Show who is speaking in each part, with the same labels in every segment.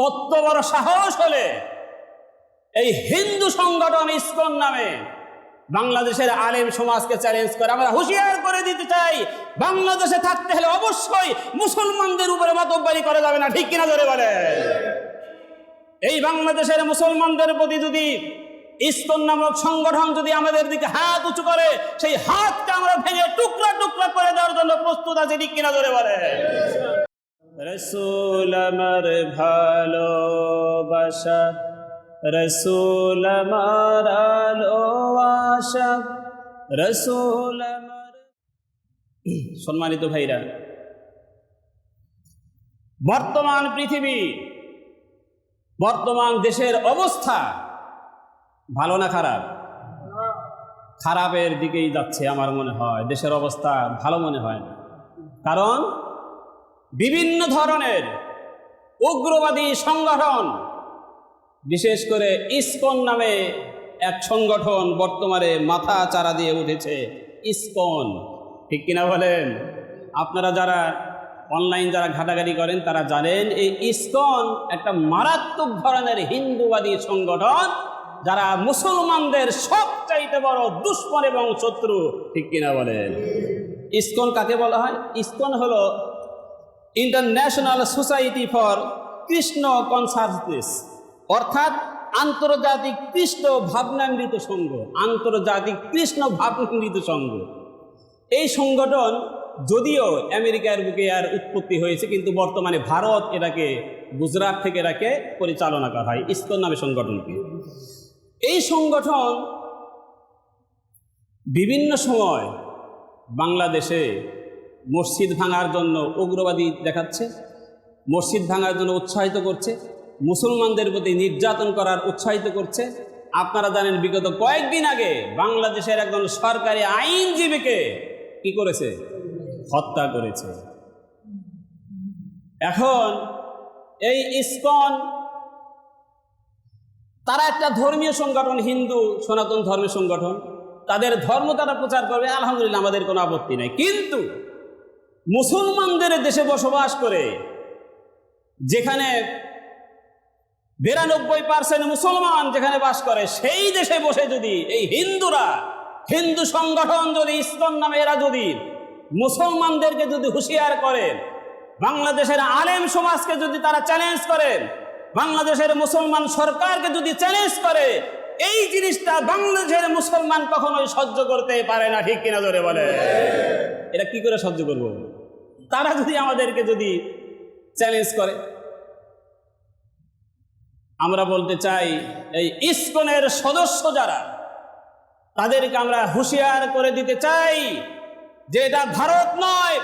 Speaker 1: কত বড় সাহস হলে এই হিন্দু সংগঠন ইসকন নামে বাংলাদেশের আলেম সমাজকে চ্যালেঞ্জ করে। আমরা হুঁশিয়ার করে দিতে চাই, বাংলাদেশে থাকতে হলে অবশ্যই মুসলমানদের উপরে মতবাড়ি করা যাবে না, ঠিক কিনা ধরে বলে এই বাংলাদেশের মুসলমানদের প্রতি যদি ইসকন নামক সংগঠন যদি আমাদের দিকে হাত উঁচু করে, সেই হাতটা আমরা ভেঙে টুকরা টুকরা করে দেওয়ার জন্য প্রস্তুত আছে, ঠিক কিনা ধরে বলে রসুল আমার ভালোবাসা, রসুল আলো আশা রসুল সম্মানিত ভাইরা, বর্তমান পৃথিবী, বর্তমান দেশের অবস্থা ভালো না খারাপ? খারাপের দিকেই যাচ্ছে আমার মনে হয়, দেশের অবস্থা ভালো মনে হয় না। কারণ বিভিন্ন ধরনের উগ্রবাদী সংগঠন, বিশেষ করে ইসকন নামে এক সংগঠন বর্তমানে মাথা চারা দিয়ে উঠেছে, ইসকন। ঠিক কিনা বলেন? আপনারা যারা অনলাইন যারা ঘাটাঘাটি করেন, তারা জানেন এই ইসকন একটা মারাত্মক ধরনের হিন্দুবাদী সংগঠন, যারা মুসলমানদের সবচাইতে বড় দুশ্মন এবং শত্রু। ঠিক কিনা বলেন? ইসকন কাকে বলা হয়? ইসকন হলো International Society for Krishna Consciousness অর্থাৎ আন্তর্জাতিক কৃষ্ণ ভাবনামৃত সংঘ, আন্তর্জাতিক কৃষ্ণ ভাবনামৃত সংঘ। এই সংগঠন যদিও আমেরিকার বুকে আর উৎপত্তি হয়েছে, কিন্তু বর্তমানে ভারত এটাকে গুজরাট থেকে এটাকে পরিচালনা করা হয় ইস্কন নামে সংগঠনকে। এই সংগঠন বিভিন্ন সময় বাংলাদেশে মসজিদ ভাঙার জন্য উগ্রবাদী দেখাচ্ছে, মসজিদ ভাঙার জন্য উৎসাহিত করছে, মুসলমানদের প্রতি নির্যাতন করার উৎসাহিত করছে। আপনারা জানেন, বিগত কয়েকদিন আগে বাংলাদেশের একজন সরকারি আইনজীবীকে কি করেছে? হত্যা করেছে। এখন এই ইস্কন, তারা একটা ধর্মীয় সংগঠন, হিন্দু, সনাতন ধর্মের সংগঠন, তাদের ধর্ম তারা প্রচার করবে, আলহামদুলিল্লাহ আমাদের কোনো আপত্তি নেই। কিন্তু মুসলমানদের দেশে বসবাস করে, যেখানে বিরানব্বই পার্সেন্ট মুসলমান যেখানে বাস করে, সেই দেশে বসে যদি এই হিন্দুরা, হিন্দু সংগঠন যদি ইসলাম নামে এরা যদি মুসলমানদেরকে যদি হুঁশিয়ার করেন বাংলাদেশের আলেম সমাজকে যদি তারা চ্যালেঞ্জ করেন বাংলাদেশের মুসলমান সরকারকে যদি চ্যালেঞ্জ করে, এই জিনিসটা বাংলাদেশের মুসলমান কখনোই সহ্য করতে পারে না, ঠিক কিনা ধরে বলে এটা কি করে সহ্য করব? তারা যদি আমাদেরকে যদি চ্যালেঞ্জ করে। আমরা বলতে চাই, এই ইসকনের সদস্য যারা, তাদেরকে আমরা হুঁশিয়ার করে দিতে চাই যে এটা ভারত নয়,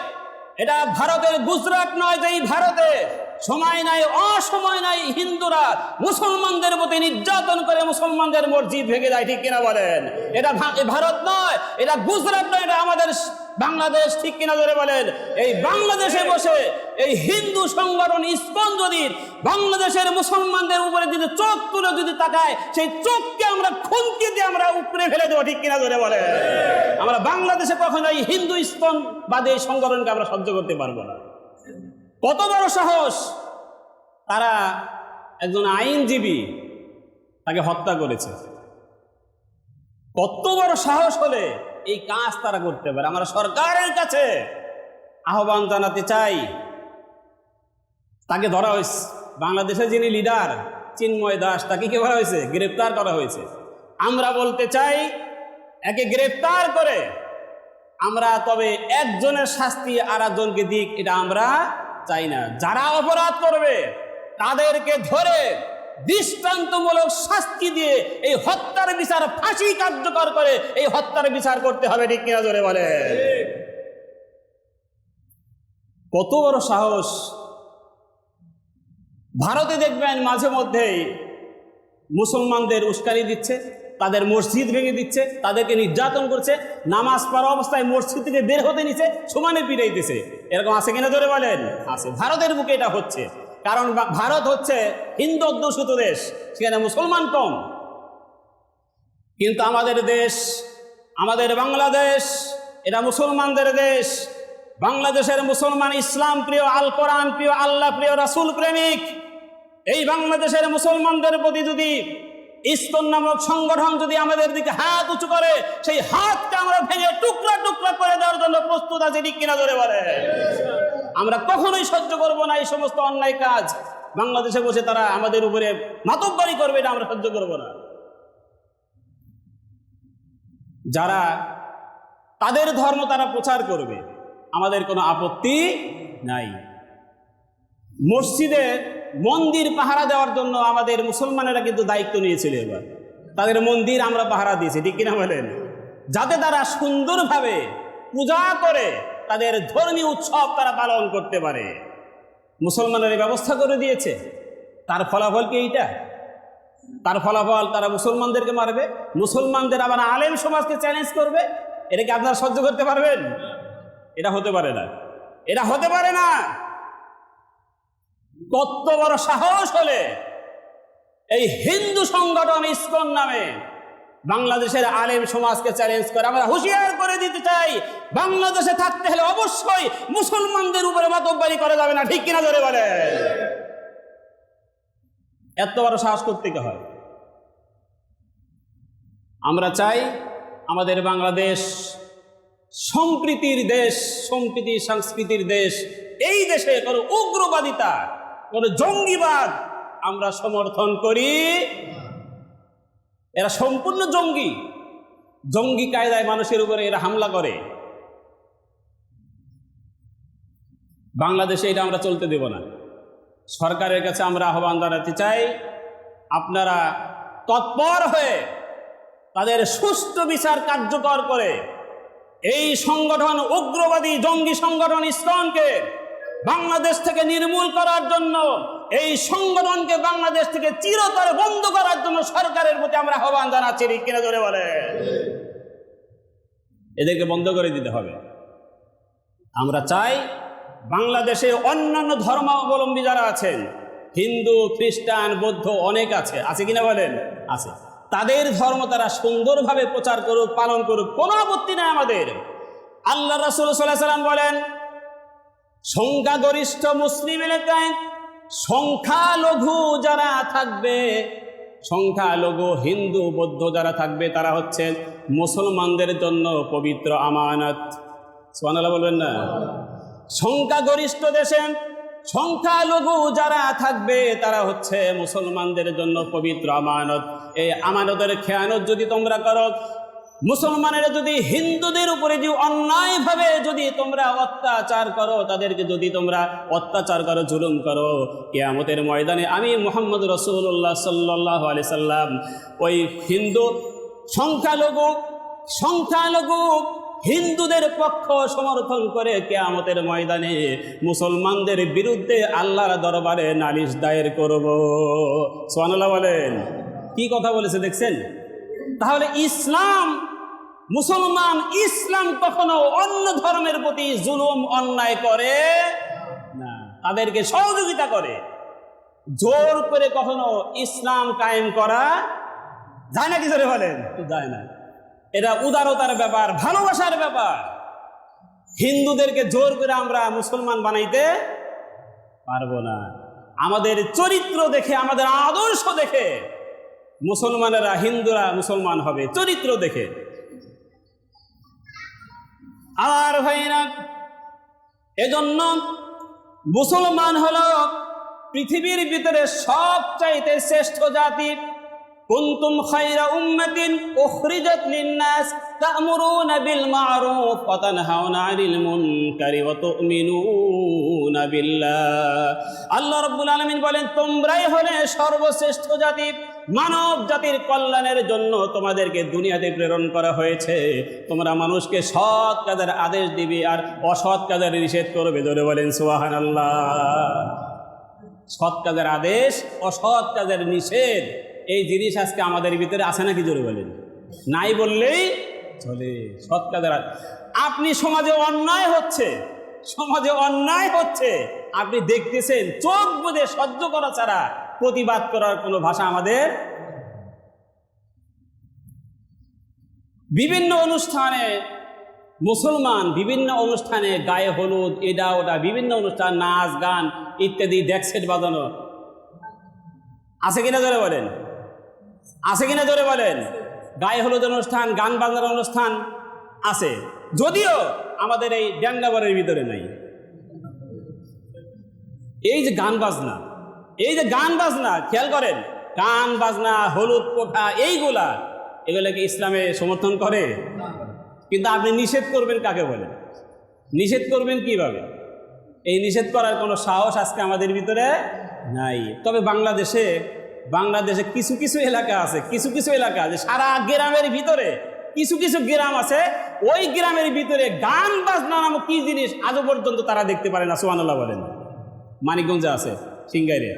Speaker 1: এটা ভারতের গুজরাট নয় যে এই ভারতে সময় নাই, অসময় নাই, হিন্দুরা মুসলমানদের প্রতি নির্যাতন করে মুসলমানদের মসজিদ ভেঙে দেয়, ঠিক কিনা বলেন? এটা ভারত নয়, এটা গুজরাট নয়, এটা আমাদের বাংলাদেশ ঠিক কিনা ধরে বলেন? এই বাংলাদেশে বসে এই হিন্দু সংগঠন ইস্কন যদি বাংলাদেশের মুসলমানদের উপরে যদি চোখ তুলে যদি তাকায়, সেই চোখকে আমরা খুনকি দিয়ে আমরা উপরে ফেলে দেবো, ঠিক কিনা ধরে বলেন? আমরা বাংলাদেশে কখনো এই হিন্দু ইস্কন এই সংগঠনকে আমরা সহ্য করতে পারব না। কত বড় সাহস! তারা একজন আইনজীবী তাকে হত্যা করেছে। কত বড় সাহস হলে এই কাজ তারা করতে পারে। আমরা সরকারের কাছে আহ্বান জানাতে চাই। তাকে ধরা হয়েছে। বাংলাদেশে যিনি লিডার চিন্ময় দাস, তাকে কি করা হয়েছে? গ্রেপ্তার করা হয়েছে। আমরা বলতে চাই, একে গ্রেপ্তার করে আমরা তবে একজনের শাস্তি আর একজনকে দিক, এটা আমরা চাই না। যারা অপরাধ করবে, তাদেরকে ধরে দৃষ্টান্তমূলক শাস্তি দিয়ে এই হত্যার বিচার ফাঁসি কার্যকর করে, এই হত্যার বিচার করতে হবে, ঠিক কিনা জোরে বলে কত বড় সাহস। ভারতে দেখবেন মাঝে মধ্যেই মুসলমানদের উস্কানি দিচ্ছে, তাদের মসজিদ ভেঙে দিচ্ছে, তাদেরকে নির্যাতন করছে, নামাজ পড়া অবস্থায় মসজিদ থেকে বের হতে নিচ্ছে সমানে পিড়াইতেছে এরকম আছে কিনা ধরে বলেন? আছে। ভারতের বুকে এটা হচ্ছে। কারণ ভারত হচ্ছে হিন্দু অধ্যুষিত দেশ, সেখানে মুসলমান কম। কিন্তু আমাদের দেশ, আমাদের বাংলাদেশ, এটা মুসলমানদের দেশ। বাংলাদেশের মুসলমান ইসলাম প্রিয়, আল কোরআন প্রিয়, আল্লাহ প্রিয়, রাসূল প্রেমিক। এই বাংলাদেশের মুসলমানদের প্রতি যদি ইস্তন নামক সংগঠন যদি আমাদের দিকে হাত উঁচু করে, সেই হাতটা আমরা ভেঙে টুকরা টুকরা করে দেওয়ার জন্য প্রস্তুত আছি, ঠিক কিনা ধরে বলে আমরা কখনোই সহ্য করব না এই সমস্ত অন্যায় কাজ। বাংলাদেশে বসে তারা আমাদের উপরে মাতব্বারি করবে এটা আমরা সহ্য করব না। যারা তাদের ধর্ম তারা প্রচার করবে, আমাদের কোনো আপত্তি নাই। মসজিদে মন্দির পাহারা দেওয়ার জন্য আমাদের মুসলমানেরা কিন্তু দায়িত্ব নিয়েছিল এবার। তাদের মন্দির আমরা পাহারা দিয়েছি, ঠিক কিনা বলেন? যাতে তারা সুন্দরভাবে পূজা করে তাদের ধর্মীয় উৎসব তারা পালন করতে পারে। মুসলমানের ব্যবস্থা করে দিয়েছে। তার ফলাফল কি এইটা? তার ফলাফল তারা মুসলমানদেরকে মারবে, মুসলমানদের আবার আলেম সমাজকে চ্যালেঞ্জ করবে। এটা কি আপনারা সহ্য করতে পারবেন? এটা হতে পারে না। এটা হতে পারে না। কত বড় সাহস হলে এই হিন্দু সংগঠন ইসকন নামে বাংলাদেশের আলেম সমাজকে চ্যালেঞ্জ করে। আমরা হুঁশিয়ার করে দিতে চাই, বাংলাদেশে থাকতে হলে অবশ্যই মুসলমানদের উপরে মাতব্বারি করা যাবে না, ঠিক কিনা ধরে বলে এত বড় সাহস করতে হয়? আমরা চাই আমাদের বাংলাদেশ সম্প্রীতির দেশ, সম্প্রীতি, সংস্কৃতির দেশ, এই দেশে কোনো উগ্রবাদিতা, কোনো জঙ্গিবাদ আমরা সমর্থন করি। এরা সম্পূর্ণ জঙ্গি। জঙ্গি কায়দায় মানুষের উপরে এরা হামলা করে। বাংলাদেশে এটা আমরা চলতে দেব না। সরকারের কাছে আমরা আহ্বান জানাতে চাই, আপনারা তৎপর হয়ে তাদের সুষ্ঠু বিচার কার্যকর করে এই সংগঠন, উগ্রবাদী জঙ্গি সংগঠন ইসলামকে বাংলাদেশ থেকে নির্মূল করার জন্য এই সংগঠনকে বাংলাদেশ থেকে চিরতরে বন্ধ করার জন্য সরকারের প্রতি আমরা আহ্বান জানাচ্ছি কিনা ধরে বলে এদেরকে বন্ধ করে দিতে হবে। আমরা চাই বাংলাদেশে অন্যান্য ধর্মাবলম্বী যারা আছেন, হিন্দু, খ্রিস্টান, বৌদ্ধ অনেক আছে আছে কিনা বলেন? আছে। তাদের ধর্ম তারা সুন্দরভাবে প্রচার করুক, পালন করুক, কোনো আপত্তি নাই আমাদের। আল্লাহ রাসুল সাল্লাহ সাল্লাম বলেন, সংখ্যাগরিষ্ঠ মুসলিম এলাকায় সংখ্যালঘু যারা থাকবে, সংখ্যালঘু হিন্দু, বৌদ্ধ যারা থাকবে, তারা হচ্ছেন মুসলমানদের জন্য পবিত্র আমানত। সোহানাল্লাহ বলবেন না? সংখ্যাগরিষ্ঠ দেশে সংখ্যালঘু যারা থাকবে, তারা হচ্ছে মুসলমানদের জন্য পবিত্র আমানত। এই আমানতের খেয়ানত যদি তোমরা করো মুসলমানের যদি হিন্দুদের উপরে যে অন্যায়ভাবে যদি তোমরা অত্যাচার করো, তাদেরকে যদি তোমরা অত্যাচার করো, জুলুম করো, কেয়ামতের ময়দানে আমি মোহাম্মদ রসুল্লাহ সাল্লাহ আলি সাল্লাম, ওই হিন্দু সংখ্যালঘু সংখ্যালঘু হিন্দুদের পক্ষ সমর্থন করে কেয়ামতের ময়দানে মুসলমানদের বিরুদ্ধে আল্লাহর দরবারে নালিশ দায়ের করব। সোয়ানাল্লাহ বলেন। কি কথা বলেছে দেখছেন? তাহলে ইসলাম, মুসলমান, ইসলাম কখনো অন্য ধর্মের প্রতি জুলুম, অন্যায় করে না। তাদেরকে সহযোগিতা করে। জোর করে কখনো ইসলাম কায়েম করা যায় না কি জোরে বলেন? যায় না। এটা উদারতার ব্যাপার, ভালোবাসার ব্যাপার। হিন্দুদেরকে জোর করে আমরা মুসলমান বানাইতে পারব না। আমাদের চরিত্র দেখে, আমাদের আদর্শ দেখে মুসলমানেরা, হিন্দুরা মুসলমান হবে, চরিত্র দেখে। আর ভাইরা এজন্য মুসলমান হলো পৃথিবীর ভিতরে সবচাইতে শ্রেষ্ঠ জাতি। কুনতুম খায়রা উম্মাতিন উখরিজাত লিন-নাস তা'মুরুনা বিল মা'রুফ ওয়া তানহাউনা 'আনিল মুনকারি ওয়া তু'মিনুনা বিল্লাহ। আল্লাহ রাব্বুল আলামিন বলেন, তোমরাই হলে সর্বশ্রেষ্ঠ জাতি। মানব জাতির কল্যাণের জন্য তোমাদেরকে দুনিয়াতে প্রেরণ করা হয়েছে। তোমরা মানুষকে সৎ কাজের আদেশ দিবে আর অসৎ কাজের নিষেধ করবে। ধরে বলেন, সুবহানাল্লাহ। সৎ কাজের আদেশ, অসৎ কাজের নিষেধ, এই জিনিস আজকে আমাদের ভিতরে আছে নাকি? জোরে বলেন। নাই বললেই চলে। সৎ কাজের। আপনি সমাজে অন্যায় হচ্ছে, সমাজে অন্যায় হচ্ছে। আপনি দেখতেছেন, চোখ বোধে সহ্য করা ছাড়া প্রতিবাদ করার কোনো ভাষা আমাদের বিভিন্ন অনুষ্ঠানে মুসলমান বিভিন্ন অনুষ্ঠানে গায়ে হলুদ এটা ওটা বিভিন্ন অনুষ্ঠান, নাচ, গান ইত্যাদি ডেকসেট বাজানো। আছে কিনা জোরে বলেন? আছে কিনা জোরে বলেন? গায়ে হলুদ অনুষ্ঠান, গান বাজনার অনুষ্ঠান আছে। যদিও আমাদের এই ড্যান্ডাবারের ভিতরে নাই। এই যে গান বাজনা এই যে গান বাজনা, খেয়াল করেন, গান, বাজনা, হলুদ, কোঠা, এইগুলা, এগুলোকে ইসলামে সমর্থন করে? কিন্তু আপনি নিষেধ করবেন কাকে বলেন নিষেধ করবেন কীভাবে? এই নিষেধ করার কোনো সাহস আজকে আমাদের ভিতরে নাই। তবে বাংলাদেশে বাংলাদেশে কিছু কিছু এলাকা আছে, কিছু কিছু এলাকা আছে, সারা গ্রামের ভিতরে কিছু কিছু গ্রাম আছে, ওই গ্রামের ভিতরে গান, বাজনা নামক কি জিনিস আজও পর্যন্ত তারা দেখতে পারে না সোহানুল্লাহ বলেন। মানিকগঞ্জে আছে, সিঙ্গাইরে।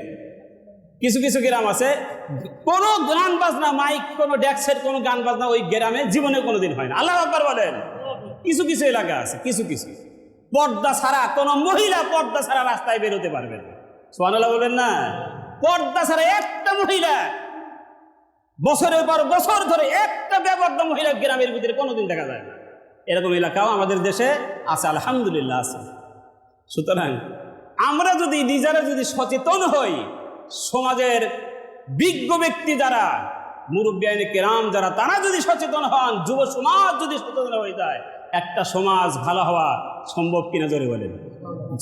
Speaker 1: কিছু কিছু গ্রাম আছে, কোনো গান বাজনা, মাইক, কোনো ড্যাক্সের কোনো গান বাজনা ওই গ্রামে জীবনে কোনোদিন হয় না। আল্লাহ আকবার বলেন। কিছু কিছু এলাকা আছে, কিছু কিছু। পর্দা ছাড়া কোনো মহিলা পর্দা ছাড়া রাস্তায় বেরোতে পারবে না। সোহানুল্লাহ বলেন না। পর্দা ছাড়া একটা মহিলা বছরের পর বছর ধরে একটা ব্যবহার মহিলা গ্রামের ভিতরে কোনোদিন দেখা যায় না। এরকম এলাকাও আমাদের দেশে আছে, আলহামদুলিল্লাহ আছে। সুতরাং আমরা যদি নিজেরা যদি সচেতন হই সমাজের বিজ্ঞ ব্যক্তি যারা, মুরব্বী কেরাম যারা, তারা যদি সচেতন হন, যুব সমাজ যদি সচেতন হয়ে যায়, একটা সমাজ ভালো হওয়া সম্ভব কিনা জোরে বলেন।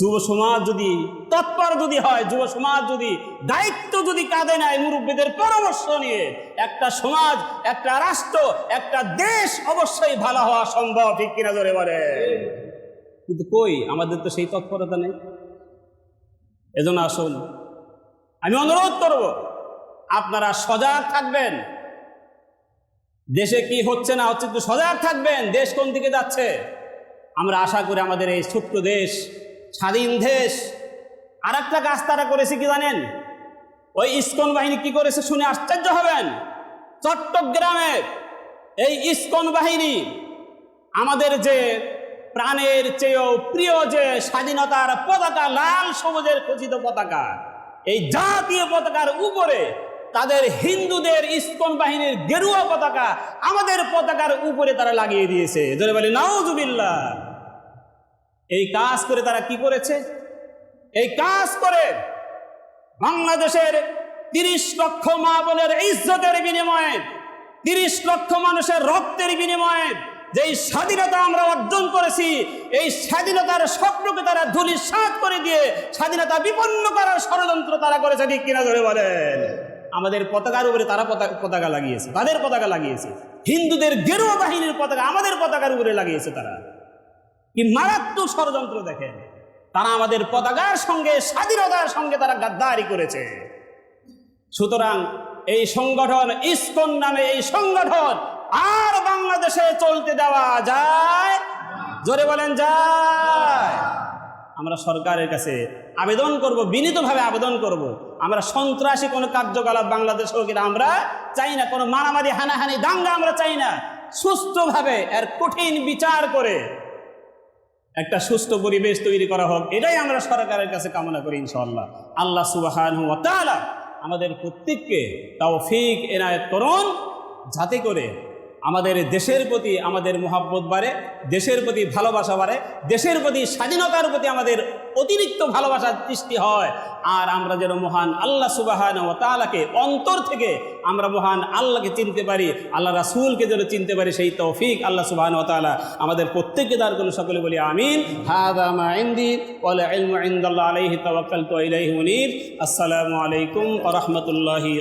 Speaker 1: যুব সমাজ যদি তৎপর যদি হয়, যুব সমাজ যদি দায়িত্ব যদি কাঁধে নেয়, মুরব্বীদের পরামর্শ নিয়ে, একটা সমাজ, একটা রাষ্ট্র, একটা দেশ অবশ্যই ভালো হওয়া সম্ভব, ঠিক কিনা জোরে বলে কিন্তু কই, আমাদের তো সেই তৎপরতা নেই। এজন্য আসুন আমি অনুরোধ করব, আপনারা সজাগ থাকবেন। দেশে কি হচ্ছে না হচ্ছে একটু সজাগ থাকবেন, দেশ কোন দিকে যাচ্ছে? আমরা আশা করি আমাদের এই ছোট্ট দেশ, স্বাধীন দেশ। আর একটা কাজ তারা করেছে কি জানেন? ওই ইস্কন বাহিনী কি করেছে শুনে আশ্চর্য হবেন। চট্টগ্রামে এই ইস্কন বাহিনী আমাদের যে প্রাণের চেয়েও প্রিয় যে স্বাধীনতার পতাকা, লাল সবুজের খচিত পতাকা এই জাতীয় পতাকার উপরে তাদের হিন্দুদের ইস্কন বাহিনীর গেরুয়া পতাকা আমাদের পতাকার উপরে তারা লাগিয়ে দিয়েছে। ধরে বলি নাওজুবিল্লাহ এই কাজ করে তারা কি করেছে? এই কাজ করে বাংলাদেশের তিরিশ লক্ষ মা বোনের ইজ্জতের বিনিময়ে, তিরিশ লক্ষ মানুষের রক্তের বিনিময়ে যেই স্বাধীনতা আমরা অর্জন করেছি, এই স্বাধীনতার স্বপ্নকে তারা ধুলি সাত করে দিয়ে স্বাধীনতা বিপন্ন করার ষড়যন্ত্র তারা করেছে, ঠিক কিনা ধরে বলেন? আমাদের পতাকার উপরে তারা পতাকা পতাকা লাগিয়েছে। তাদের পতাকা লাগিয়েছে? হিন্দুদের গেরুয়া বাহিনীর পতাকা, আমাদের পতাকার উপরে লাগিয়েছে তারা। কি মারাত্মক ষড়যন্ত্র দেখেন? তারা আমাদের পতাকার সঙ্গে, স্বাধীনতার সঙ্গে তারা গাদ্দারি করেছে। সুতরাং এই সংগঠন ইস্কন নামে এই সংগঠন আর বাংলাদেশে চলতে দেওয়া যায়? জোরে বলেন যায়। আমরা সরকারের কাছে আবেদন করব, বিনীতভাবে আবেদন করব। আমরা সন্ত্রাসী কোনো কার্যকলাপ বাংলাদেশ হোক এটা আমরা চাই না। কোনো মারামারি, হানাহানি, দাঙ্গা আমরা চাই না। সুস্থভাবে এর কঠিন বিচার করে একটা সুস্থ পরিবেশ তৈরি করা হোক, এটাই আমরা সরকারের কাছে কামনা করি ইনশাল্লাহ আল্লাহ সুবাহান আমাদের প্রত্যেককে তাও ফিক এনায়ত করুন, যাতে করে আমাদের দেশের প্রতি আমাদের মোহাব্বত বাড়ে, দেশের প্রতি ভালোবাসা বাড়ে, দেশের প্রতি স্বাধীনতার প্রতি আমাদের অতিরিক্ত ভালোবাসার সৃষ্টি হয়। আর আমরা যেন মহান আল্লাহ সুবাহান ও তালাকে অন্তর থেকে আমরা মহান আল্লাহকে চিনতে পারি, আল্লাহ রাসুলকে যেন চিনতে পারি, সেই তৌফিক আল্লাহ সুবাহান ও তালা আমাদের প্রত্যেককে দার কোনো সকলে বলি আমিন। আসসালামু আলাইকুম রাহমাতুল্লাহি